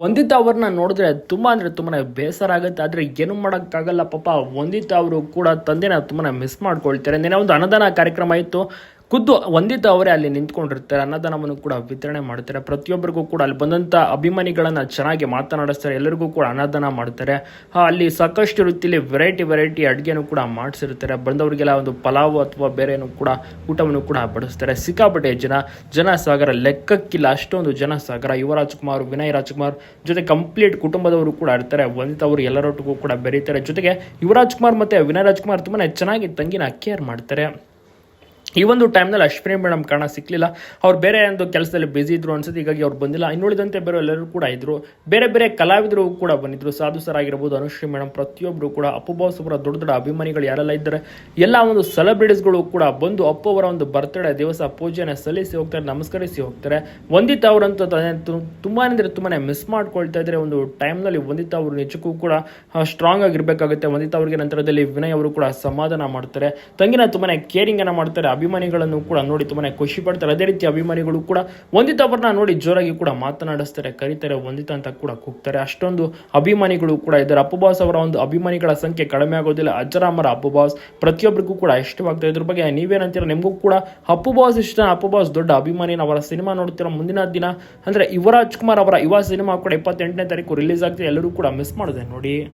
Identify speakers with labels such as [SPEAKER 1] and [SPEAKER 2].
[SPEAKER 1] ವಂದಿತಾ ಅವ್ರನ್ನ ನೋಡಿದ್ರೆ ತುಂಬ ಅಂದರೆ ತುಂಬಾ ಬೇಸರ ಆಗುತ್ತೆ. ಆದರೆ ಏನು ಮಾಡೋಕ್ಕಾಗಲ್ಲ ಪಾಪ. ವಂದಿತಾ ಅವರು ಕೂಡ ತಂದೆನ ತುಂಬಾ ಮಿಸ್ ಮಾಡ್ಕೊಳ್ತಾರೆ. ನೆನೆ ಒಂದು ಅನುದಾನ ಕಾರ್ಯಕ್ರಮ ಇತ್ತು. ಖುದ್ದು ಹೊಂದಿದ್ದ ಅವರೇ ಅಲ್ಲಿ ನಿಂತ್ಕೊಂಡಿರ್ತಾರೆ. ಅನ್ನದಾನವನ್ನು ಕೂಡ ವಿತರಣೆ ಮಾಡ್ತಾರೆ. ಪ್ರತಿಯೊಬ್ಬರಿಗೂ ಕೂಡ ಅಲ್ಲಿ ಬಂದಂಥ ಅಭಿಮಾನಿಗಳನ್ನು ಚೆನ್ನಾಗಿ ಮಾತನಾಡಿಸ್ತಾರೆ. ಎಲ್ಲರಿಗೂ ಕೂಡ ಅನ್ನದಾನ ಮಾಡ್ತಾರೆ. ಅಲ್ಲಿ ಸಾಕಷ್ಟು ರೀತಿಯಲ್ಲಿ ವೆರೈಟಿ ವೆರೈಟಿ ಅಡುಗೆನೂ ಕೂಡ ಮಾಡಿಸಿರ್ತಾರೆ. ಬಂದವರಿಗೆಲ್ಲ ಒಂದು ಪಲಾವ್ ಅಥವಾ ಬೇರೆನೂ ಕೂಡ ಊಟವನ್ನು ಕೂಡ ಬಡಿಸ್ತಾರೆ. ಸಿಕ್ಕಾಪಟ್ಟೆ ಜನ ಜನ ಸಾಗರ ಲೆಕ್ಕಕ್ಕಿಲ್ಲ. ಅಷ್ಟೊಂದು ಜನ ಸಾಗರ ಯುವ ಕುಮಾರ್, ವಿನಯ್ ರಾಜ್ಕುಮಾರ್ ಜೊತೆ ಕಂಪ್ಲೀಟ್ ಕುಟುಂಬದವರು ಕೂಡ ಇರ್ತಾರೆ. ವಂದಿತಾ ಅವರು ಎಲ್ಲರೊಟ್ಟಿಗೂ ಕೂಡ ಬೆರೀತಾರೆ. ಜೊತೆಗೆ ಯುವರಾಜ್ ಕುಮಾರ್ ಮತ್ತು ವಿನಯ್ ರಾಜ್ಕುಮಾರ್ ತುಂಬಾ ಚೆನ್ನಾಗಿ ತಂಗಿನ ಕೇರ್ ಮಾಡ್ತಾರೆ. ಈ ಒಂದು ಟೈಮ್ನಲ್ಲಿ ಅಶ್ವಿನಿ ಮೇಡಮ್ ಕಾರಣ ಸಿಕ್ಕಲಿಲ್ಲ ಅವ್ರು ಬೇರೆ ಒಂದು ಕೆಲಸದಲ್ಲಿ ಬ್ಯುಸಿ ಇದ್ರು ಅನ್ಸುತ್ತೆ, ಹೀಗಾಗಿ ಅವ್ರು ಬಂದಿಲ್ಲ. ಇನ್ನುಳಿದಂತೆ ಬೇರೆ ಎಲ್ಲರೂ ಕೂಡ ಇದ್ರು. ಬೇರೆ ಬೇರೆ ಕಲಾವಿದರು ಕೂಡ ಬಂದಿದ್ರು. ಸಾಧು ಸರ್ ಆಗಿರ್ಬೋದು, ಅನುಶ್ರೀ ಮೇಡಮ್ ಪ್ರತಿಯೊಬ್ಬರು ಕೂಡ ಅಪ್ಪು ಬಾಸ್ ಅವರ ದೊಡ್ಡ ದೊಡ್ಡ ಅಭಿಮಾನಿಗಳು ಯಾರೆಲ್ಲ ಇದ್ದಾರೆ, ಎಲ್ಲ ಒಂದು ಸೆಲೆಬ್ರಿಟೀಸ್ಗಳು ಕೂಡ ಬಂದು ಅಪ್ಪು ಅವರ ಒಂದು ಬರ್ತ್ಡೇ ದಿವಸ ಪೂಜೆನ ಸಲ್ಲಿಸಿ ಹೋಗ್ತಾರೆ, ನಮಸ್ಕರಿಸಿ ಹೋಗ್ತಾರೆ. ವಂದಿತಾ ಅವರಂತೂ ತುಂಬಾ ಅಂದರೆ ತುಂಬಾ ಮಿಸ್ ಮಾಡ್ಕೊಳ್ತಾ ಇದ್ದಾರೆ ಒಂದು ಟೈಮ್ನಲ್ಲಿ ವಂದಿತಾ ಅವರು ನಿಜಕ್ಕೂ ಕೂಡ ಸ್ಟ್ರಾಂಗ್ ಆಗಿರ್ಬೇಕಾಗುತ್ತೆ. ವಂದಿತ ಅವರಿಗೆ ನಂತರದಲ್ಲಿ ವಿನಯ್ ಅವರು ಕೂಡ ಸಮಾಧಾನ ಮಾಡ್ತಾರೆ. ತಂಗಿನ ತುಂಬಾನೇ ಕೇರಿಂಗ್ ಅನ್ನ ಮಾಡ್ತಾರೆ. ಅಭಿಮಾನಿಗಳನ್ನು ಕೂಡ ನೋಡಿ ತುಂಬಾ ಖುಷಿ ಪಡ್ತಾರೆ. ಅದೇ ರೀತಿ ಅಭಿಮಾನಿಗಳು ಕೂಡ ವಂದಿತಾ ಅವ್ರನ್ನ ನೋಡಿ ಜೋರಾಗಿ ಕೂಡ ಮಾತನಾಡಿಸ್ತಾರೆ, ಕರೀತಾರೆ, ವಂದಿತ ಅಂತ ಕೂಡ ಕೂಗ್ತಾರೆ. ಅಷ್ಟೊಂದು ಅಭಿಮಾನಿಗಳು ಕೂಡ ಇದ್ದಾರೆ. ಅಪ್ಪು ಬಾಸ್ ಅವರ ಒಂದು ಅಭಿಮಾನಿಗಳ ಸಂಖ್ಯೆ ಕಡಿಮೆ ಆಗೋದಿಲ್ಲ. ಅಜರಾಮರ ಅಪ್ಪು ಬಾಸ್ ಪ್ರತಿಯೊಬ್ಬರಿಗೂ ಕೂಡ ಇಷ್ಟವಾಗ್ತದೆ ಇದ್ರ. ಬಗ್ಗೆ ನೀವೇನಂತೀರ? ನಿಮಗೂ ಕೂಡ ಅಪ್ಪು ಬಾಸ್ ಇಷ್ಟ. ಅಪ್ಪು ಬಾಸ್ ದೊಡ್ಡ ಅಭಿಮಾನಿ ಅವರ ಸಿನಿಮಾ ನೋಡ್ತಿರೋ ಮುಂದಿನ ದಿನ. ಅಂದ್ರೆ ಯುವರಾಜ್ ಕುಮಾರ್ ಅವರ ಯುವ ಸಿನಿಮಾ ಕೂಡ ಇಪ್ಪತ್ತೆಂಟನೇ ತಾರೀಕು ರಿಲೀಸ್ ಆಗ್ತದೆ. ಎಲ್ಲರೂ ಕೂಡ ಮಿಸ್ ಮಾಡಿದೆ ನೋಡಿ.